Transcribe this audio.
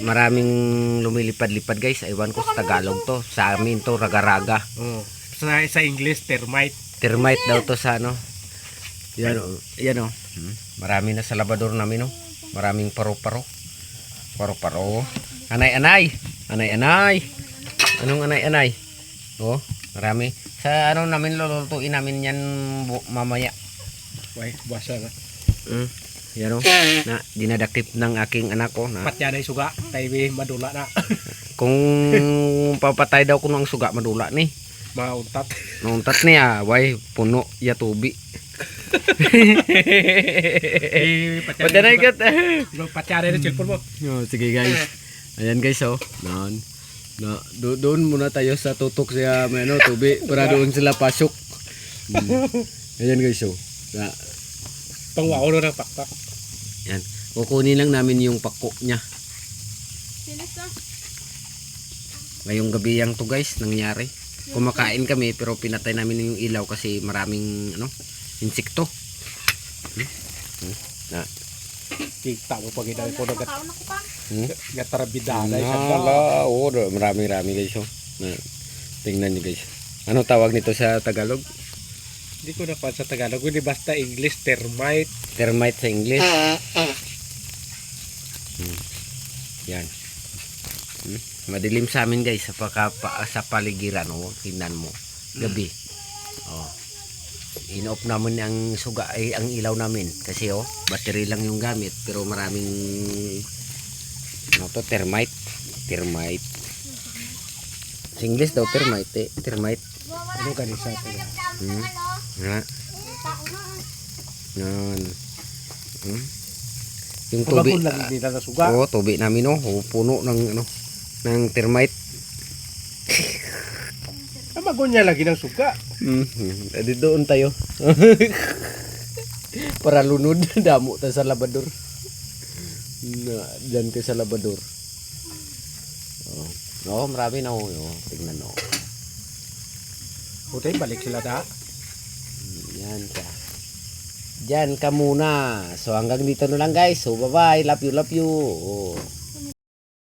maraming lumilipad-lipad guys. Aywan ko sa Tagalog to. Sa amin to, raga-raga. Oh. Sa, sa English, termite. Termite daw to sa ano. Yan o. Yan o. Hmm. Marami na sa labador namin o. Maraming paro-paro. Paro-paro. Anay-anay. Anay-anay. Anong anay-anay? Oh, marami. Sa ano namin lulutuin namin yan bu- mamaya. Wait, basa na. Hmm. Yan o. Na, dinadakip ng aking anak ko. Na, Patya na suga. Tayo madula na. kung papatay daw ko ng suga madula ni. Mauntat. Nuntat niya, way puno ya tubi. Patya na ikat. Patya na yung cellphone mo. Oh, sige guys. Ayan guys oh. Nan. Na, do, doon muna tayo sa tutok siya may ano, tubi para doon sila pasok. Hmm. Ayan guys oh. Na, Pangwao na ng pakpak. yan. Kukunin lang namin yung pako niya. Ngayong gabi yang to guys, nangyari. Kumakain kami pero pinatay namin yung ilaw kasi maraming ano, insekto. Hmm? Hmm? Na, Kita mo pag inay po nagat hmm? gatarabidana. Isa Nala, oo, do- marami-rami guys. Oh. Na, tingnan nyo guys. Ano tawag nito sa Tagalog? Hindi ko na pa sa Tagalog. Hindi basta English, termite. Termite sa English. Hmm. Yan. Hmm. Madilim sa amin guys sa, paka, pa, sa paligiran. Oh. Tingnan mo. Gabi. Oh. In-off naman ang suga ay ang ilaw namin kasi oh battery lang yung gamit pero maraming ano to termite termite sa English daw termite eh. termite Ano ka sa Tagalog? Hmm. Nga. Yan. Hmm. Yung tubi. Pagkakun lang nila na suga. Oo, tubi namin oh. Oh, puno ng ano ng termite. Amagon niya lagi ng suga. Hmm. Edi doon tayo. Para lunod damo ta sa labador. Na, diyan ka sa labador. Oh. Oh, marami na oh. oh. Tingnan oh. Buti, balik sila da. Yan ka. Diyan ka muna. So hanggang dito na lang guys. So bye bye. Love you, love you. Oh.